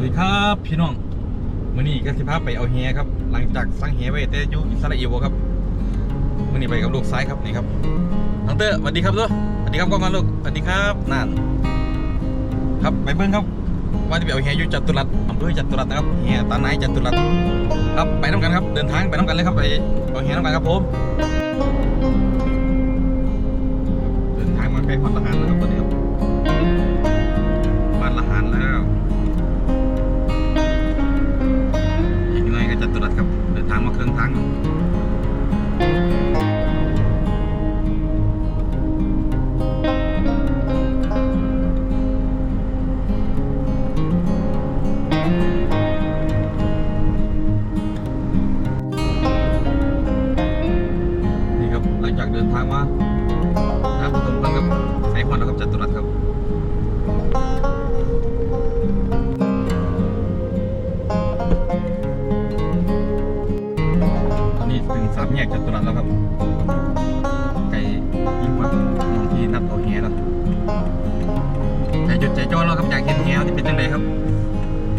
วัสดีครับพี่น้องมื่อนี้ก็สิพาไปเอาแฮครับ หลังจากสั่งแฮไว้แต่อยู่อิสราเอลครับมื่อนี้ไปกับลูกซ้ายครับนี่ครับน้องเตอร์สวัสดีครับตัวสวัสดีครับก้องกันลูกสวัสดีครับนั่นครับไปเบิ้งครับ ว่าจะไปเอาแฮอยู่จัตุรัสอำเภอจัตุรัสนะครับแฮตาไนจัตุรัสครับไปน้ำกันครับเดินทางไปน้ำกันเลยครับไปเอาแฮน้ำกันครับผมเดินทางมาใกล้พัทหารนะครับตอนนี้ครับ ตรัสครับเดินทางมาเครื่องทาง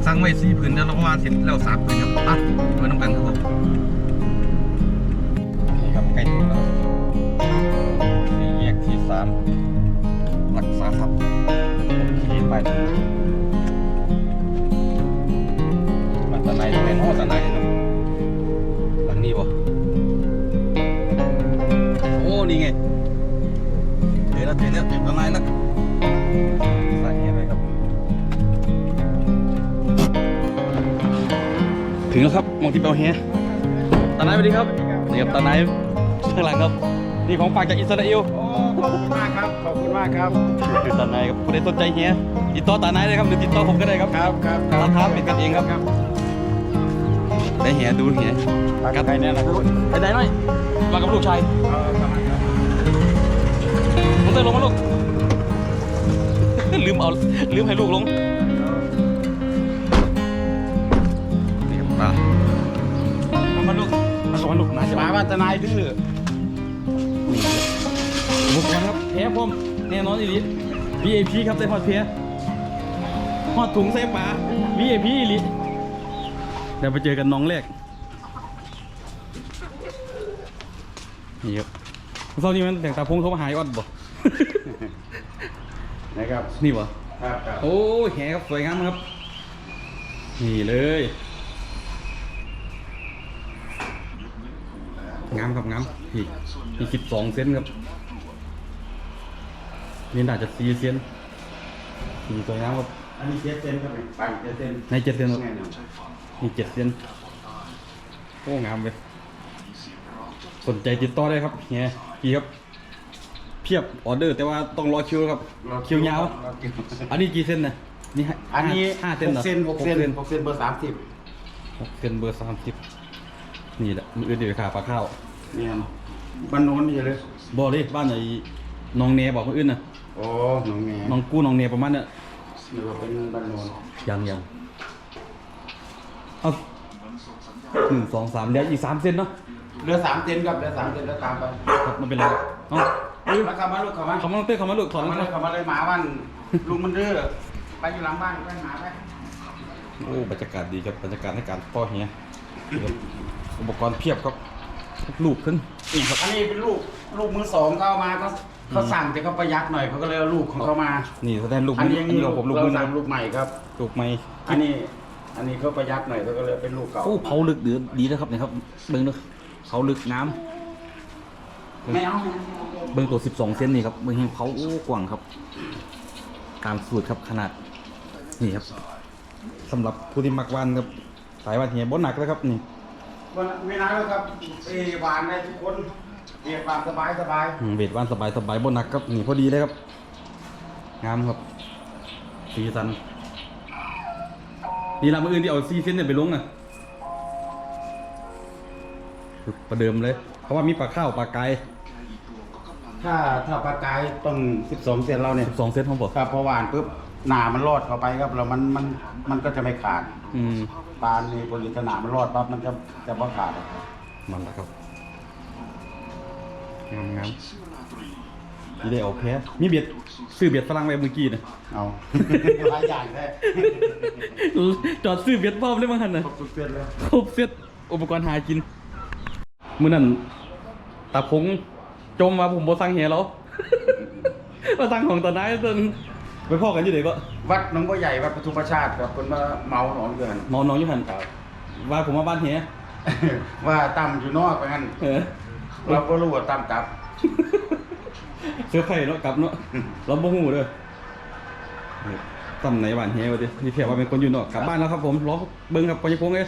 สร้างไว้สี่ผืนแล้วเราก็วาเสร็จแล้วสามผืนครับอะมาน้ำกันครับผมนี่ครับใกล้ถึงแล้วสี่แยกที่สามรักษาครับขี่ไป มองที่เปาเฮียตาไนายสวัสดีครับนี่ครับตาไนายข้างหลังครับ นี่ของฝากจากอิสราเอลโอ้ขอบคุณมากครับ ขอบคุณมากครับคือตาไนายครับผู้ใดสนใจเฮียติดต่อตาไนายเลยครับหรือติดต่อผมก็ได้ครับครับครับราคาเป็นกันเองครับครับได้เฮียดูเฮียกันไปเนี่ยนะครับไปไหนหน่อยมากับลูกชายเอาครับครับลงเต้นลงมาลูกลืมเอาลืมให้ลูกลง ลูกนะจะหมามาว่าทนายดื้ออุปกรณ์ครับแพ้ผมแน่นอนอีหลี VIP ครับได้ฮอดเพียฮอดถุงใส่ปลา VIP อีหลีเดี๋ยวไปเจอกันน้องแรกนี่ครับเศร้านี้มันแต่งตาพงเขามาหายออดบ่ นะครับ นี่บ่ครับครับ โอ้ยแหครับสวยงามครับ นี่เลย งามครับงามนี่นี่สิบสองเซนครับนี่น่าจะสี่เซนนี่สวยงามครับอันนี้เจ็ดเซนครับปังเจ็ดเซนในเจ็ดเซนครับแน่นอนนี่เจ็ดเซนโอ้งามเลยสนใจติดต่อได้ครับเฮียพี่ครับเพียบออเดอร์แต่ว่าต้องรอคิวครับคิวยาว อันนี้กี่เซนนะนี่ห้าอันนี้ห้าเซนเหรอหกเซนหกเซนหกเซนเบอร์สามสิบหกเซนเบอร์สามสิบ นี่แหละมืออื่นเดี๋ยวขาปลาข้าวเนี่ยบ้านโน้นนี่เลยบอกดิบ้านไหนน้องเนบอกมืออื่นนะโอ้หน้องแง่น้องกู้น้องเนประมาณเนี้ยหรือว่าเป็นบ้านโน้นยังยังเอาหนึ่งสองสามเดี๋ยวอีกสามเซนเนาะเหลือสามเซนครับเหลือสามเซนแล้วตามไปครับมันเป็นไรครับเอาแล้วเข้ามาลูกเข้ามาเขามาเต้นเขามาลูกถอเข้านมาเลยเข้ามาเลยหมาบ้านลุงมันดื้อไปอยู่หลังบ้านไปหมาไปโอ้บรรยากาศดีครับบรรยากาศในการพ่อเฮียครับ อุปกรณ์เพียบครับลูกขึ้นนี่ครับ อันนี้เป็นลูกลูกมือสองเขาเอามาเขาเขาสั่งแต่เขาประหยัดหน่อยเขาก็เลยเอาลูกของเขามา นี่แสดงลูกอันมือนี้อันนี้ของผมลูกเรามือสั่นะงลูกใหม่ครับ ลูกไม้อันนี้อันนี้เขาประหยัดหน่อยเขาก็เลยเป็นลูกเก่า โอ้เผาลึกเดือดดีนะครับเนี่ยครับเบิ้งเด้อเผาลึกน้ไม่เอาำเบิ้งตัว 12เซนนี่ครับเบิ้งเห็นเผาโอ้กว้างครับ ตามสูตรครับขนาดนี่ครับสำหรับผู้ที่มักวานครับสายวานเฮียบ่หนักแล้วครับนี่ วันไม่นานแล้วครับเอหวานได้ทุกคนเรียกความสบายสบายอืมเวทวานสบายสบายบ่หนักครับนี่พอดีเลยครับ งามครับสีสันนี่ละมืออื่นที่เอาซีเซนเนี่ยไปลงอะประเดิมเลย เพราะว่ามีปลาข้าวปลาไก่ถ้าถ้าปลากายต้อง 12 เซนเราเนี่ย12เซนของผมครับพอหวานปุ๊บหนามันรอดเข้าไปครับแล้วมันมันมันก็จะไม่ขาดอืม ปลาในบริษณามันรอดปั๊บมันจะจะไม่ขาดครับมันละครับงามงามนี่ได้ออกแพ้มีเบียดซื้อเบียดฝรั่งไว้เมื่อกี้นะ เอาหลายอย่างได้จอดซื้อเบียดพร้อมเลยมั้งหันนะครบทุกเส้นเลยครบเซ็ตอุปกรณ์หากินมื้อนั้นตาพงจมมาผมบ่สั่งเหียแล้วมาสั่งของตอนนั้นจน ไปพ่อกันอยู่ไหนก็วัดหนองบัวใหญ่วัดปทุมประชาติครับคนมาเมาหนอนเกินนอนน้องอยู่หันว่าผมมาบ้านเหียว่าตั้มอยู่นอกไปงั้นเออเราก็รู้ว่าตั้มกลับ เสื้อไผ่เนาะกลับเนาะเราบ่ฮู้เด้อตำไหนบ้านเฮียวะดินี่เพียว่าเป็นคนอยู่นอกกลับบ้านแล้วครับผมรอเบิ่งครับปอยพงเอ้ย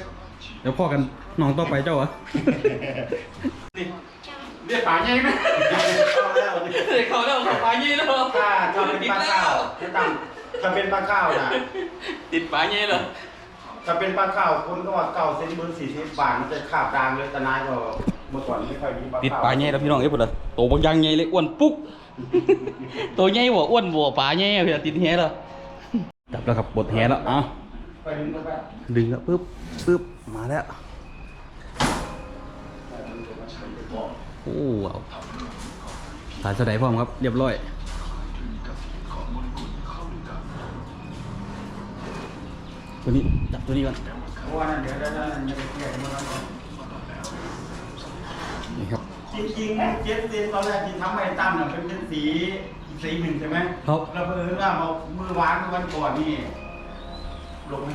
เดี๋ยวพ่อกันน้องต่อไปเจ้าอะเรียกป่าใหญ่ไหม เขาแล้วเขาปายี่แล้วถ้าถ้าเป็นปลาข้าวถ้าตั้มถ้าเป็นปลาข้าวนะติดปายี่แล้วถ้าเป็นปลาข้าวคนก็ว่าเก่าเซนเบอร์สี่สิบบาทมันจะขาบดางเลยแต่นายก็เมื่อก่อนไม่ค่อยมีปลาติดข้าวปายี่แล้วพี่น้องเอ้ยพุ่นน่ะโตบางอย่างใหญ่เลยอ้วนปุ๊กตัวใหญ่บ่อ้วนบ่ปลาใหญ่เพี่นติดแฮแล้วจับแล้วครับบดแฮแล้วอะไปดึงก็ไปดึงแล้วปึ๊บปึ๊บมาแล้วโอ้ว้าว สายสะไดพร้อมครับ เรียบร้อยตัวนี้จับตัวนี้ก่อนเพราะว่านั่นเดี๋ยวนั่นนั่นจะไปเกี่ยวกับมันแล้วนี่ครับจริงๆเจ็ดเซนตอนแรกที่ทำไอ้ตั้มเนี่ยเป็นเป็นสีอีกสีหนึ่งใช่ไหมครับแล้วเพิ่นว่ามามือวานวันก่อนนี่ลงไหม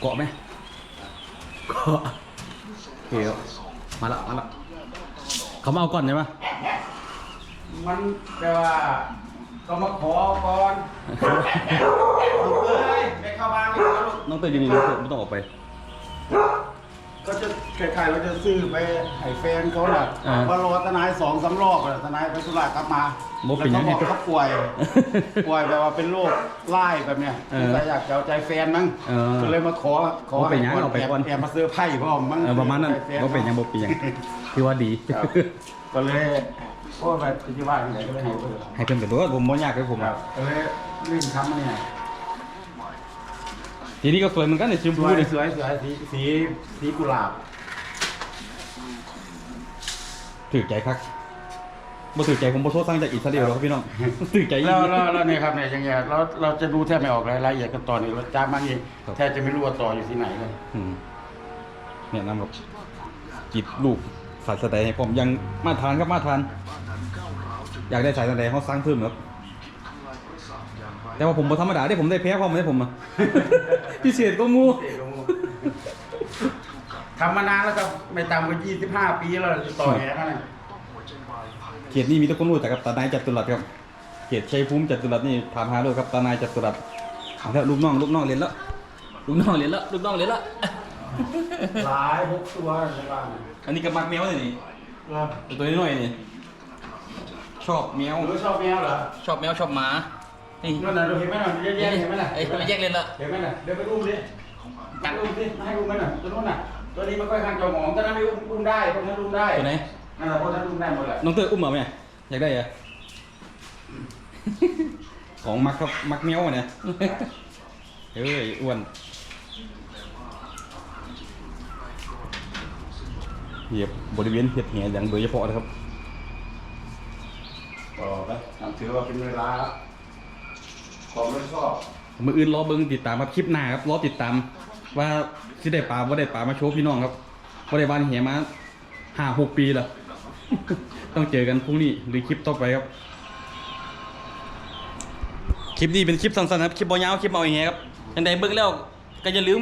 เกาะไหมเกาะโอเคครับมาละมาละเขามาเอาก่อนใช่ไห มมันแปลว่าก็มาขอก่อนลูกเอ้ยไม่เข้าบ้านไม่เข้าลูกน้องเตยยืนนี่ไม่ต้องออกไป ก็จะคล้ายๆว่าจะซื้อไปให้แฟนเขาน่ะอ่ามารอทนายสองสามรอบอะทนายไปธุระกลับมาบ่เป็นแล้วยังไงเขาบอกเขาป่วย ป่วยแบบว่าเป็นโรคไล่แบบเนี้ยเออแต่อยากจะเอาใจแฟนมั้งเออก็เลยมาขอขอบ่เป็นหยังให้เอาไปก่อน แอบมาซื้อไพ่พ่อมมั้งเออประมาณนั้นให้แฟ บ่เป็นหยังบ่เป็นหยังคือว่าดี ครับ ก็เลย โอ้แบบที่บ้านไหนก็เลยให้เพิ่นให้เพิ่นกันด้วยผมบ่ยากเลยผม ครับก็เลยเล่นทำมาเนี่ยทีนี้ก็สวยเหมือนกันในชมสพูวยนี่สวยสวยสีสีสีกุหลาบถือใจคักบ่ถือใจผมบ่โทษสร้างจากอิสราเอลหรอกครับพี่น้อง ถือใจแล้วแล้วแล้วเนี่ยครับเนี่ยอย่างเงี้ยเราเราจะดูแทบไม่ออกเลยรายละเอียดกันตอนนี้เราจ้างมาเองครับ แทบจะไม่รู้ว่าต่ออยู่ที่ไหนเลย อืมเนี่ยนำครับจิบลูก สายสะใดให้ผมยังมาทานครับมาทาน อยากได้สายสะใดเขาสร้างเพิ่มครับแต่ว่าผมบ่ธรรมดาได้ผมได้แพ้ความได้ผมอะพิเศษก็มูทำมานานแล้วครับไม่ต่ำกว่า25 ปีแล้วจะต่อแหกันเลยเขตนี้มีแต่คนรู้จักกับตานายจัตุรัสครับเขตชัยภูมิจัตุรัสนี่ถามหาเลยครับตานายจัตุรัสเอาแล้วลูกน้องลูกน้องเรียนแล้วลูกน้องเรียนแล้วลูกน้องเรียนแล้ว หลายหกตัวในบ้านอันนี้กับมักแมวเลยนี่เออตัวน้อยๆนี่ชอบแมวหนูชอบแมวเหรอชอบแมวชอบหมานี่นั่นน่ะเราเห็นไหมน่ะแยกๆเห็นไหมน่ะเอ้ยไม่แยกเลยละเห็นไหมน่ะเดี๋ยวไปอุ้มดิกัดอุ้มดิให้อุ้มไหมน่ะตัวนู้นน่ะตัวนี้ไม่ค่อยข้างจอหมองตัวนั้นไม่อุ้มอุ้มได้ตัวนั้นอุ้มได้ตัวไหนนั่นแหละพวกนั้นอุ้มได้หมดแหละน้องเตยอุ้มมาไหมอยากได้เหรอ ของมักครับมักแมวอะเนี่ยเฮ้ยอ้วน เหยียบบริเวณเห็ดแหอย่างโดยเฉพาะนะครับต่อไปถือว่าเป็นเวลาของไม่ชอบมืออื่นรอเบิ้งติดตามครับคลิปหน้าครับรอติดตาม ว่าสิได้ปลาว่าได้ปลามาโชว์พี่น้องครับว่าได้บานเหียมาห้าหกปีแล้วต้องเจอกันพรุ่งนี้หรือคลิปต่อไปครับ คลิปนี้เป็นคลิปสั้นๆครับ คลิปบอยาวคลิปเอาอย่างเงี้ยครับยังไงเบิ้งแล้วก็อย่าลืม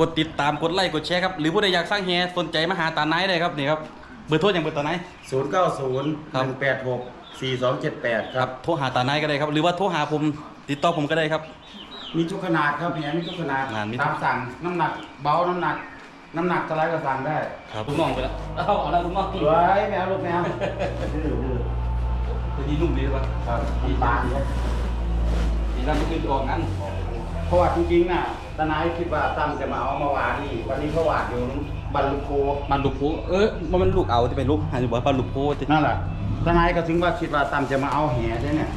กดติดตามกดไลค์กดแชร์ครับหรือผู้ใดอยากสร้างแฮสนใจมาหาตาไนท์ได้ครับนี่ครับเบอร์โทรอย่างเบอร์ตาไนท์ศูนย์เก้าศูนย์ครัหบนึ่งแปดหกสี่สองเจ็ดแปดครับโทรหาตาไนท์ก็ได้ครับหรือว่าโทรหาผมติดต่อผมก็ได้ครับ มีทุกขนาดครับแหมีทุกขนาดงานมีทุก ตามสั่งน้ำหนักเบาน้ำหนัก น้ำหนักเท่าไรก็สั่งได้ครับลูกน้องไปแล้วเอาเอาละลูกน้องสวยแมวลูกแมวดื้อดื้อตัวนี้นุ่มดีป่ะครับมีตาเนี่ยดีนั่นไม่ขึ้นออกงั้นเพ ราะว่าจริงๆน่ะตานายคิดว่าตั้มจะมาเอามาวาดนี่วันนี้เขาวาดอยู่บรรลุโคมันลูกพูเออมันมันลูกเอาที่เป็นลูกหาอยู่บ่ปลาลูกพูที่นั่นแหละทนายก็ถึงว่าคิดว่าตั้มจะมาเอาแหใช่เนี่ย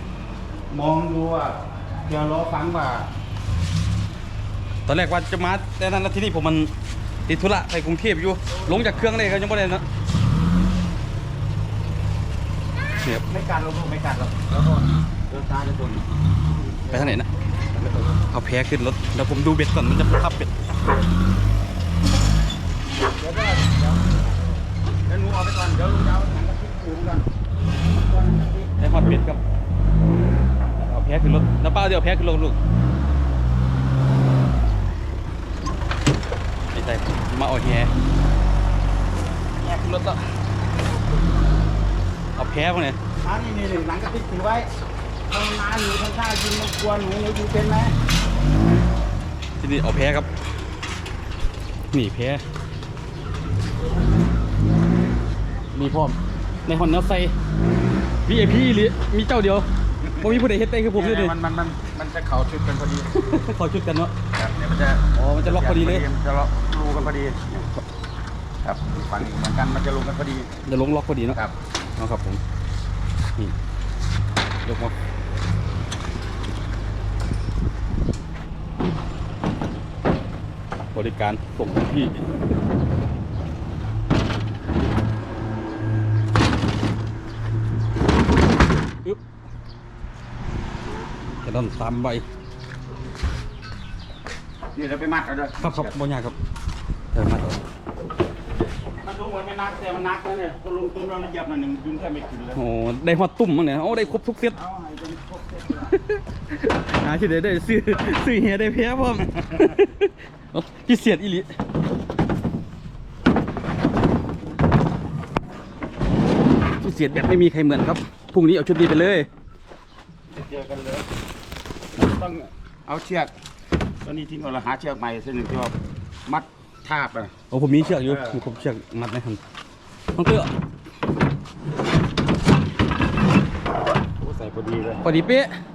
มองดูว่าเดี๋ยวรอฟังว่าตอนแรกว่าจะมาแต่นั้นแล้วที่นี่ผมมันติดธุระไปกรุงเทพอยู่ลงจากเครื่องเลยก็ยังไม่ได้นะนี่ครับไม่กัดหรอกลูกไม่กัดหรอกแล้วก็เดินตาจะตุนไปทางไหนนะ เอาแพ้ขึ้นรถแล้วผมดูเบ็ดก่อนมันจะทับเบ็ดเดี๋ยวก็เดี๋ยวเดี๋ยวหนูเอาไปก่อนเดี๋ยวลุงจะเอาหนังกระติกปูมก่อนก่อนหนังกระติกได้ฮอดเบ็ดครับเอาแพ้ขึ้นรถแล้วป้าเดี๋ยวเอาแพ้ขึ้นรถลูกไม่ใช่มาเอาแฮแฮขึ้นรถแล้วเอาแพ้พวกนี้อ่านี่นี่นี่หนังกระติกถือไว้ ทำงานหนูทำท่ายิงมันกลัวหนูหนูอยู่เป็นไหมที่นี่เอาแพ้ครับ นี่แพ้มีพร้อม ในฮอนแนวใส่ VIP หรือมีเจ้าเดียวบ่มีผู้ใดเฮ็ดได้คือผมเลยดิมันมันมันมันจะเข่าชุดกันพอดีขอชุดกันเนาะครับเนี่ยมันจะอ๋อมันจะล็อกพอดีเลยมันจะล็อกรูกันพอดี ครับฝั่งเหมือนกันมันจะลงกันพอดีจะลงล็อกพอดีเนาะครับเอาครับผมนี่ยกมา บริการส่งถึงที่อึ๊บจะต้องตามใบนี่เราไปมัดเอาด้วยครับครับบนยากครับเออมาต่อมันดูเหมือนไม่นักแต่มันนักนะเนี่ยก็ลงตุ้มเราเหยียบหน่อยหนึ่งดึงแค่ไม่ขึ้นเลยโอ้ได้ฮอตตุ่มมั้งเนี่ยโอ้ได้ครบทุกเซตเอาให้เป็นพวกเส้นเลย หาที่ไหนได้ซื้อซื้อเฮียได้เพียพร้อมโอ้พี่เสียดอีหลีพี่เสียดแบบไม่มีใครเหมือนครับพรุ่งนี้เอาชุดนี้ไปเลยเจอกันเลยต้องเอาเชือกตอนนี้ทิ้งเอาละหาเชือกใหม่เส้นหนึ่งที่ว่ามัดทาบอะโอ้ผมมีเชือกอยู่เออผมเชือกมัดไหมครับน้องเตื้อโอ้ใส่พอดีเลยพอดีเป๊ะค